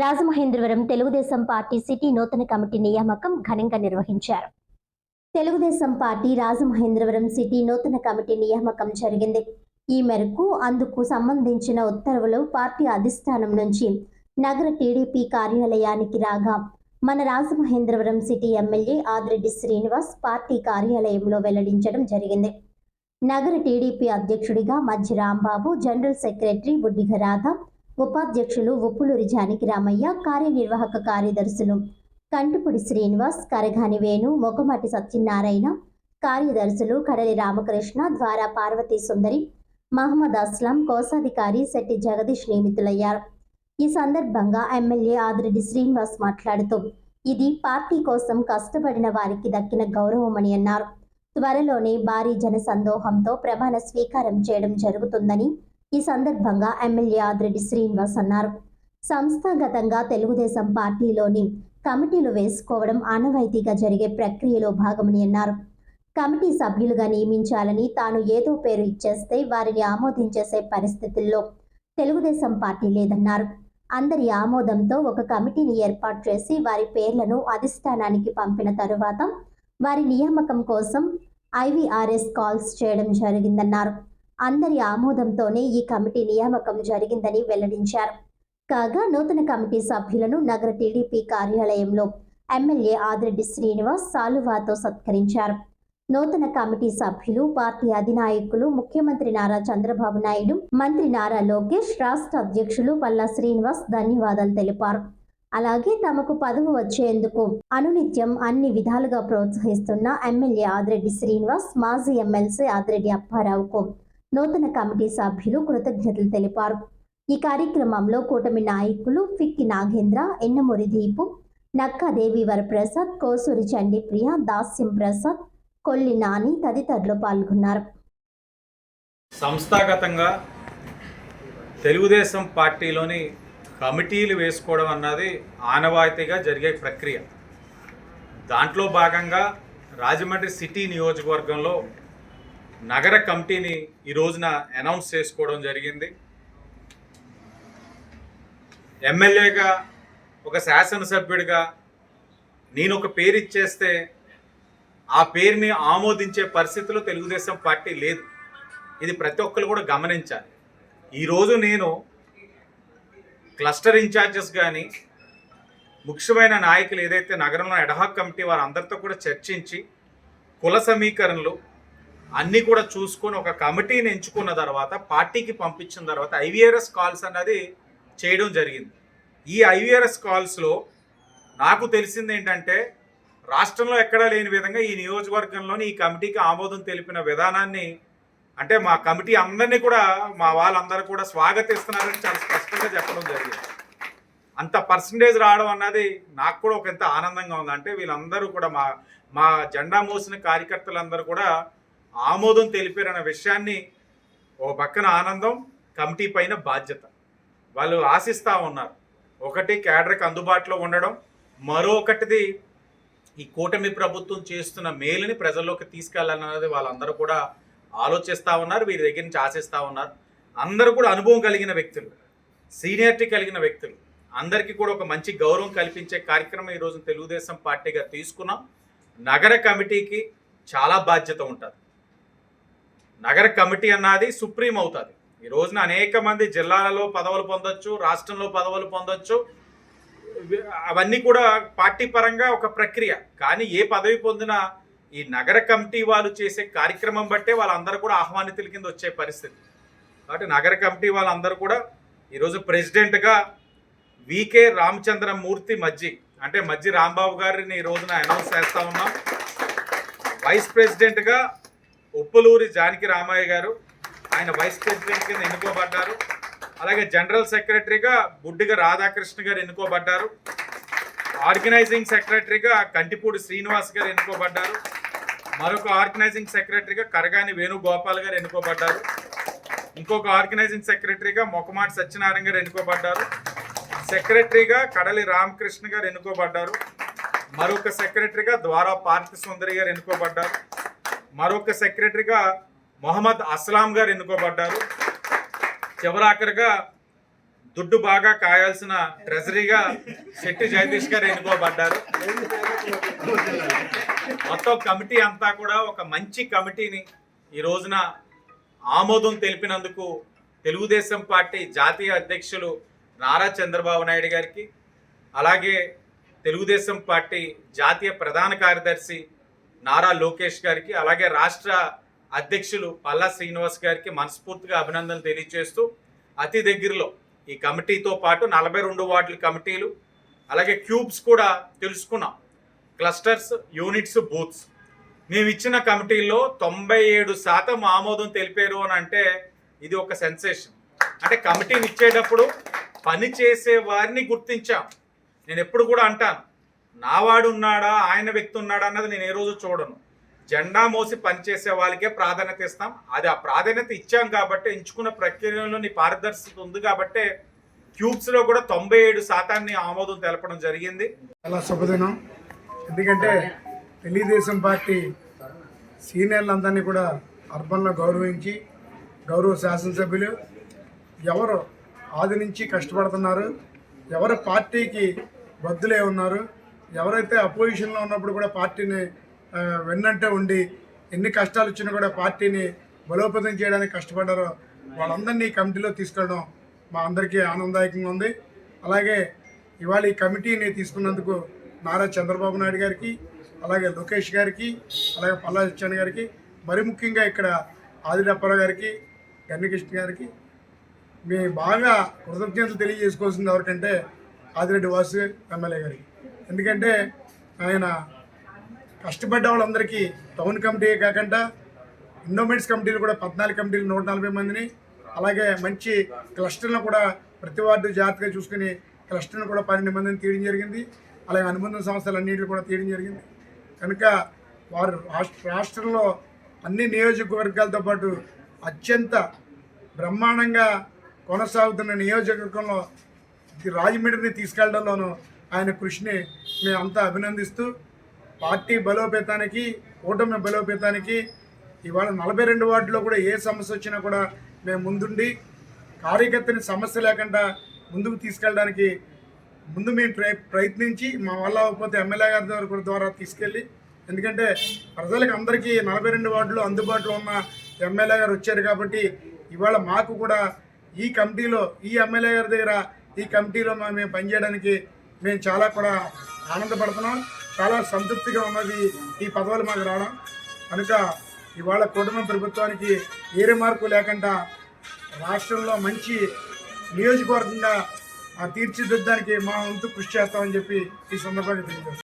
Rajamahendravaram Telugu Desam party city నూతన committee నియామకం ఘనంగా నిర్వహించారు. తెలుగుదేశం పార్టీ రాజమహేంద్రవరం సిటీ నూతన కమిటీ నియామకం జరిగింది. ఈ మేరకు అందుకు సంబంధించిన ఉత్తర్వులు పార్టీ అధిష్టానం నుంచి నగర టీడీపీ కార్యాలయానికి రాగా మన Rajamahendravaram city MLA Adireddy Srinivas party కార్యాలయంలో వెల్లడించడం జరిగింది. నగర టీడీపీ అధ్యక్షుడిగా మధ్య రాంబాబు జనరల్ సెక్రటరీ బుడ్డిగ రాధా ఉపాధ్యక్షులు ఉప్పులూరి జానకి రామయ్య కార్యనిర్వాహక కార్యదర్శులు కంటుపుడి శ్రీనివాస్ కరగాని వేణు మొగమాటి సత్యనారాయణ కార్యదర్శులు కడలి రామకృష్ణ ద్వారా పార్వతీ సుందరి మహమ్మద్ అస్లాం కోశాధికారి శెట్టి జగదీష్ నియమితులయ్యారు. ఈ సందర్భంగా ఎమ్మెల్యే ఆదిరెడ్డి శ్రీనివాస్ మాట్లాడుతూ ఇది పార్టీ కోసం కష్టపడిన వారికి దక్కిన గౌరవమని అన్నారు. త్వరలోనే భారీ జన సందోహంతో ప్రమాణ స్వీకారం చేయడం జరుగుతుందని ఈ సందర్భంగా ఎమ్మెల్యే ఆదిరెడ్డి శ్రీనివాస్ అన్నారు. సంస్థాగతంగా తెలుగుదేశం పార్టీలోని కమిటీలు వేసుకోవడం ఆనవాయితీగా జరిగే ప్రక్రియలో భాగమని అన్నారు. కమిటీ సభ్యులుగా నియమించాలని తాను ఏదో పేరు ఇచ్చేస్తే వారిని ఆమోదించేసే పరిస్థితుల్లో తెలుగుదేశం పార్టీ లేదన్నారు. అందరి ఆమోదంతో ఒక కమిటీని ఏర్పాటు చేసి వారి పేర్లను అధిష్టానానికి పంపిన తరువాత వారి నియామకం కోసం ఐవీఆర్ఎస్ కాల్స్ చేయడం జరిగిందన్నారు. అందరి ఆమోదంతోనే ఈ కమిటీ నియామకం జరిగిందని వెల్లడించారు. కాగా నూతన కమిటీ సభ్యులను నగర టీడీపీ కార్యాలయంలో ఎమ్మెల్యే ఆదిరెడ్డి శ్రీనివాస్ సాలువాతో సత్కరించారు. నూతన కమిటీ సభ్యులు పార్టీ అధినాయకులు ముఖ్యమంత్రి నారా చంద్రబాబు నాయుడు మంత్రి నారా లోకేష్ రాష్ట్ర అధ్యక్షులు పల్లా శ్రీనివాస్ ధన్యవాదాలు తెలిపారు. అలాగే తమకు పదవి వచ్చేందుకు అనునిత్యం అన్ని విధాలుగా ప్రోత్సహిస్తున్న ఎమ్మెల్యే ఆదిరెడ్డి శ్రీనివాస్ మాజీ ఎమ్మెల్సీ ఆదిరెడ్డి అప్పారావుకు నూతన కమిటీ సభ్యులు కృతజ్ఞతలు తెలిపారు. ఈ కార్యక్రమంలో కూటమి నాయకులు ఫిక్కి నాగేంద్ర ఎన్నమూరి దీపు నక్కాదేవి వరప్రసాద్ కోసూరి చండీప్రియ దాస్యం ప్రసాద్ కొల్లి నాని తదితరులు పాల్గొన్నారు. సంస్థాగతంగా తెలుగుదేశం పార్టీలోని కమిటీలు వేసుకోవడం అన్నది ఆనవాయితీగా జరిగే ప్రక్రియ. దాంట్లో భాగంగా రాజమండ్రి సిటీ నియోజకవర్గంలో నగర కమిటీని ఈ రోజున అనౌన్స్ చేసుకోవడం జరిగింది. ఎమ్మెల్యేగా ఒక శాసనసభ్యుడిగా నేను ఒక పేరు ఇచ్చేస్తే ఆ పేరుని ఆమోదించే పరిస్థితిలో తెలుగుదేశం పార్టీ లేదు. ఇది ప్రతి ఒక్కరు కూడా గమనించాలి. ఈరోజు నేను క్లస్టర్ ఇన్ఛార్జెస్ కానీ ముఖ్యమైన నాయకులు ఏదైతే నగరంలో ఎడహాక్ కమిటీ వారందరితో కూడా చర్చించి కుల సమీకరణలు అన్నీ కూడా చూసుకొని ఒక కమిటీని ఎంచుకున్న తర్వాత పార్టీకి పంపించిన తర్వాత ఐవీఆర్ఎస్ కాల్స్ అన్నది చేయడం జరిగింది. ఈ ఐవీఆర్ఎస్ కాల్స్లో నాకు తెలిసింది ఏంటంటే రాష్ట్రంలో ఎక్కడా లేని విధంగా ఈ నియోజకవర్గంలోని ఈ కమిటీకి ఆమోదం తెలిపిన విధానాన్ని అంటే మా కమిటీ అందరినీ కూడా మా వాళ్ళందరూ కూడా స్వాగతిస్తున్నారని చాలా స్పష్టంగా చెప్పడం జరిగింది. అంత పర్సంటేజ్ రావడం అన్నది నాకు కూడా ఒక ఎంత ఆనందంగా ఉంది అంటే వీళ్ళందరూ కూడా మా మా జెండా మోసిన కార్యకర్తలందరూ కూడా ఆమోదం తెలిపారన్న విషయాన్ని ఓ పక్కన ఆనందం కమిటీ పైన బాధ్యత. వాళ్ళు ఆశిస్తూ ఉన్నారు. ఒకటి క్యాడర్కి అందుబాటులో ఉండడం మరొకటిది ఈ కూటమి ప్రభుత్వం చేస్తున్న మేలుని ప్రజల్లోకి తీసుకెళ్ళాలన్నది వాళ్ళందరూ కూడా ఆలోచిస్తూ ఉన్నారు వీరి దగ్గర నుంచి ఆశిస్తూ ఉన్నారు. అందరూ కూడా అనుభవం కలిగిన వ్యక్తులు సీనియారిటీ కలిగిన వ్యక్తులు. అందరికీ కూడా ఒక మంచి గౌరవం కల్పించే కార్యక్రమం ఈరోజు తెలుగుదేశం పార్టీగా తీసుకున్నాం. నగర కమిటీకి చాలా బాధ్యత ఉంటుంది. నగర కమిటీ అన్నది సుప్రీం అవుతుంది. ఈ రోజున అనేక మంది జిల్లాలలో పదవులు పొందొచ్చు రాష్ట్రంలో పదవులు పొందొచ్చు. అవన్నీ కూడా పార్టీ పరంగా ఒక ప్రక్రియ. కానీ ఏ పదవి పొందినా ఈ నగర కమిటీ వాళ్ళు చేసే కార్యక్రమం బట్టే వాళ్ళందరూ కూడా ఆహ్వానితుల కింద వచ్చే పరిస్థితి. కాబట్టి నగర కమిటీ వాళ్ళందరూ కూడా ఈరోజు ప్రెసిడెంట్గా వికే రామచంద్ర మూర్తి మజ్జి అంటే మజ్జి రాంబాబు గారిని ఈ రోజున అనౌన్స్ చేస్తా ఉన్నాం. వైస్ ప్రెసిడెంట్గా ఉప్పులూరి జానకి రామయ్య గారు ఆయన వైస్ ప్రెసిడెంట్ కింద ఎన్నుకోబడ్డారు. అలాగే జనరల్ సెక్రటరీగా బుడ్డిగా రాధాకృష్ణ గారు ఎన్నుకోబడ్డారు. ఆర్గనైజింగ్ సెక్రటరీగా కంటిపూడి శ్రీనివాస్ గారు ఎన్నుకోబడ్డారు. మరొక ఆర్గనైజింగ్ సెక్రటరీగా కరగాని వేణుగోపాల్ గారు ఎన్నుకోబడ్డారు. ఇంకొక ఆర్గనైజింగ్ సెక్రటరీగా మొకమాటి సత్యనారాయణ గారు ఎన్నుకోబడ్డారు. సెక్రటరీగా కడలి రామకృష్ణ గారు ఎన్నుకోబడ్డారు. మరొక సెక్రటరీగా ద్వారా పార్థి సుందరి గారు ఎన్నుకోబడ్డారు. మరొక సెక్రటరీగా మొహమ్మద్ అస్లాం గారు ఎన్నుకోబడ్డారు. చివరాఖరిగా దుడ్డు బాగా కాయాల్సిన ట్రెజరీగా శెట్టి జగదీష్ గారు ఎన్నుకోబడ్డారు. మొత్తం కమిటీ అంతా కూడా ఒక మంచి కమిటీని ఈ రోజున ఆమోదం తెలిపినందుకు తెలుగుదేశం పార్టీ జాతీయ అధ్యక్షులు నారా చంద్రబాబు నాయుడు గారికి అలాగే తెలుగుదేశం పార్టీ జాతీయ ప్రధాన కార్యదర్శి నారా లోకేష్ గారికి అలాగే రాష్ట్ర అధ్యక్షులు పల్లా శ్రీనివాస్ గారికి మనస్ఫూర్తిగా అభినందనలు తెలియజేస్తూ అతి దగ్గరలో ఈ కమిటీతో పాటు నలభై రెండు వార్డుల కమిటీలు అలాగే క్యూబ్స్ కూడా తెలుసుకున్నాం. Clusters units booths. మేము ఇచ్చిన కమిటీల్లో తొంభై ఏడు శాతం ఆమోదం తెలిపారు అని అంటే ఇది ఒక సెన్సేషన్. అంటే కమిటీని ఇచ్చేటప్పుడు పని చేసే వారిని గుర్తించాం. నేను ఎప్పుడు కూడా అంటాను నావాడు ఉన్నాడా ఆయన వ్యక్తి ఉన్నాడా అన్నది నేను ఏ రోజు చూడను. జెండా మోసి పనిచేసే వాళ్ళకే ప్రాధాన్యత ఇస్తాం. అది ఆ ప్రాధాన్యత ఇచ్చాం కాబట్టి ఎంచుకున్న ప్రక్రియలో నీ పారదర్శకత ఉంది కాబట్టి క్యూబ్స్లో కూడా తొంభై ఏడు శాతాన్ని ఆమోదం తెలపడం జరిగింది. చాలా శుభదినం. ఎందుకంటే తెలుగుదేశం పార్టీ సీనియర్లందరినీ కూడా అర్బన్లో గౌరవించి గౌరవ శాసనసభ్యులు ఎవరు ఆది నుంచి కష్టపడుతున్నారు ఎవరు పార్టీకి బద్దులే ఉన్నారు ఎవరైతే అపోజిషన్లో ఉన్నప్పుడు కూడా పార్టీని వెన్నంటే ఉండి ఎన్ని కష్టాలు వచ్చినా కూడా పార్టీని బలోపేతం చేయడానికి కష్టపడ్డారో వాళ్ళందరినీ కమిటీలో తీసుకెళ్ళడం మా అందరికీ ఆనందదాయకంగా ఉంది. అలాగే ఇవాళ ఈ కమిటీని తీసుకున్నందుకు నారా చంద్రబాబు నాయుడు గారికి అలాగే లోకేష్ గారికి అలాగే పల్లా సత్యాన్ గారికి మరి ముఖ్యంగా ఇక్కడ ఆదిరప్పారావు గారికి గన్నికృష్ణ గారికి మేము బాగా కృతజ్ఞతలు తెలియజేసుకోవాల్సింది ఎవరికంటే ఆదిరెడ్డి వాసు ఎమ్మెల్యే గారికి. ఎందుకంటే ఆయన కష్టపడ్డ వాళ్ళందరికీ టౌన్ కమిటీ కాకుండా ఇండోమెంట్స్ కమిటీలు కూడా పద్నాలుగు కమిటీలు నూట నలభై మందిని అలాగే మంచి క్లస్టర్లను కూడా ప్రతి వార్డు జాగ్రత్తగా చూసుకుని క్లస్టర్ను కూడా పన్నెండు మందిని తీయడం జరిగింది. అలాగే అనుబంధ సంస్థలు అన్నింటిని కూడా తీయడం జరిగింది. కనుక వారు రాష్ట్ర రాష్ట్రంలో అన్ని నియోజకవర్గాలతో పాటు అత్యంత బ్రహ్మాండంగా కొనసాగుతున్న నియోజకవర్గంలో రాజమండ్రిని తీసుకెళ్ళడంలోనూ ఆయన కృషిని మేమంతా అభినందిస్తూ పార్టీ బలోపేతానికి కూటమి బలోపేతానికి ఇవాళ నలభై రెండు వార్డులో కూడా ఏ సమస్య వచ్చినా కూడా మేము ముందుండి కార్యకర్తని సమస్య లేకుండా ముందుకు తీసుకెళ్ళడానికి ముందు మేము ట్రై ప్రయత్నించి మా వల్ల అవ్వకపోతే ఎమ్మెల్యే గారి ద్వారా ద్వారా తీసుకెళ్ళి ఎందుకంటే ప్రజలకు అందరికీ నలభై రెండు వార్డులు అందుబాటులో ఉన్న ఎమ్మెల్యే గారు వచ్చారు కాబట్టి ఇవాళ మాకు కూడా ఈ కమిటీలో ఈ ఎమ్మెల్యే గారి దగ్గర ఈ కమిటీలో మా- మేము పనిచేయడానికి మేము చాలా కూడా ఆనందపడుతున్నాం. చాలా సంతృప్తిగా ఉన్నది ఈ పదవులు మాకు రావడం. కనుక ఇవాళ కుటుంబ ప్రభుత్వానికి ఏ మార్పు లేకుండా రాష్ట్రంలో మంచి నియోజకవర్గంగా ఆ తీర్చిదిద్దడానికి మా వంతు కృషి చేస్తామని చెప్పి ఈ సందర్భంగా తెలియజేస్తాం